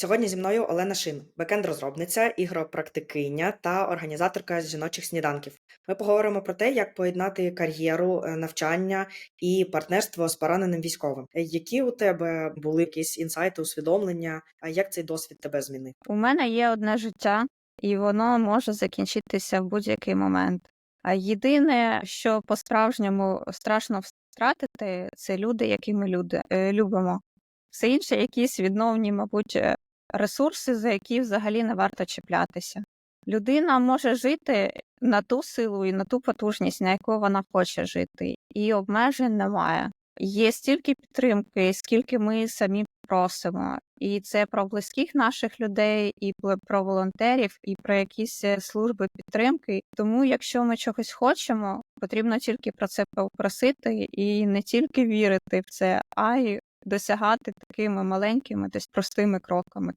Сьогодні зі мною Олена Шин, бекенд-розробниця, ігропрактикиня та організаторка жіночих сніданків. Ми поговоримо про те, як поєднати кар'єру, е, навчання і партнерство з пораненим військовим. Які у тебе були якісь інсайти, усвідомлення? А як цей досвід тебе змінив? У мене є одне життя, і воно може закінчитися в будь-який момент. А єдине, що по-справжньому страшно втратити, це люди, які ми люди, е, любимо. Все інше якісь відновні, мабуть, е, ресурси, за які взагалі не варто чіплятися. Людина може жити на ту силу і на ту потужність, на яку вона хоче жити, і обмежень немає. Є стільки підтримки, скільки ми самі просимо. І це про близьких наших людей, і про волонтерів, і про якісь е, служби підтримки. Тому, якщо ми чогось хочемо, потрібно тільки про це попросити і не тільки вірити в це, а й досягати такими маленькими, десь простими кроками.